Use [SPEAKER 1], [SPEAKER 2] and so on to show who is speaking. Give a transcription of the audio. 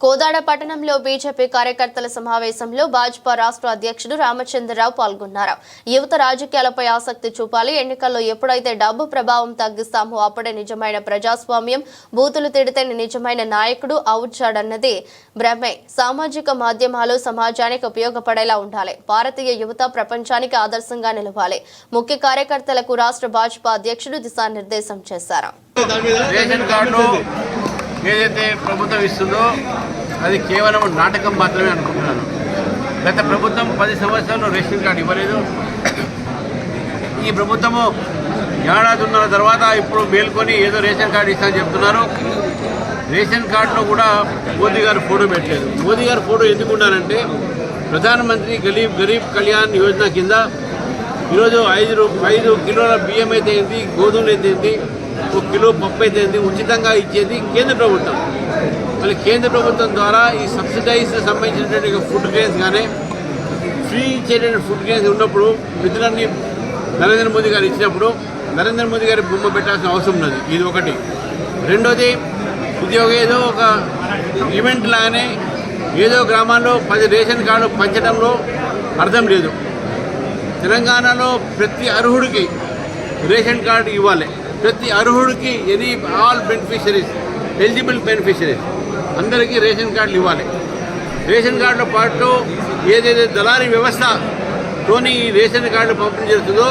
[SPEAKER 1] కోదాడ పట్టణంలో బీజేపీ కార్యకర్తల సమావేశంలో భాజపా రాష్ట్ర అధ్యక్షుడు రామచంద్రరావు పాల్గొన్నారు. యువత రాజకీయాలపై ఆసక్తి చూపాలి. ఎన్నికల్లో ఎప్పుడైతే డబ్బు ప్రభావం తగ్గిస్తామో అప్పుడే నిజమైన ప్రజాస్వామ్యం బూతులు తిడితే నిజమైన నాయకుడు అవుచాడన్నది భ్రమే. సామాజిక మాధ్యమాలు సమాజానికి ఉపయోగపడేలా ఉండాలి. భారతీయ యువత ప్రపంచానికి ఆదర్శంగా నిలవాలి. ముఖ్య కార్యకర్తలకు రాష్ట్ర భాజపా అధ్యక్షుడు దిశానిర్దేశం చేశారు.
[SPEAKER 2] ఏదైతే ప్రభుత్వం ఇస్తుందో అది కేవలం నాటకం మాత్రమే అనుకుంటున్నాను. గత ప్రభుత్వం పది సంవత్సరాలు రేషన్ కార్డు ఇవ్వలేదు. ఈ ప్రభుత్వము ఏడాదిన్నర తర్వాత ఇప్పుడు మేల్కొని ఏదో రేషన్ కార్డు ఇస్తా చెప్తున్నారు. రేషన్ కార్డులో కూడా మోదీ గారు ఫోటో పెట్టలేదు. మోదీ గారు ఫోటో ఎందుకు ఉన్నారంటే ప్రధానమంత్రి గరీబ్ గరీబ్ కళ్యాణ్ యోజన కింద ఈరోజు ఐదు ఐదు కిలోల బియ్యం అయితే ఏంటి గోధుమలు అయితే ఏంటి ఒక కిలో పప్పు అయితే ఏంటి ఉచితంగా ఇచ్చేది కేంద్ర ప్రభుత్వం. మళ్ళీ కేంద్ర ప్రభుత్వం ద్వారా ఈ సబ్సిడైజ్ సంబంధించినటువంటి ఫుడ్ గ్రెయిన్స్ కానీ ఫ్రీ ఇచ్చేటువంటి ఫుడ్ గ్రెయిన్స్ ఉన్నప్పుడు నిధులన్నీ నరేంద్ర మోదీ గారు ఇచ్చినప్పుడు నరేంద్ర మోదీ గారి బొమ్మ పెట్టాల్సిన అవసరం ఉన్నది. ఇది ఒకటి. రెండోది ఇది ఒక ఏదో ఒక ఈవెంట్ లాగానే ఏదో గ్రామాల్లో పది రేషన్ కార్డు పంచడంలో అర్థం లేదు. తెలంగాణలో ప్రతి అర్హుడికి రేషన్ కార్డు ఇవ్వాలి. ప్రతి అర్హుడికి any all beneficiaries eligible beneficiaries. అందరికీ రేషన్ కార్డులు ఇవ్వాలి. రేషన్ కార్డుతో పాటు ఏదైతే దళారీ వ్యవస్థతోని ఈ రేషన్ కార్డు పంపిణీ చేస్తుందో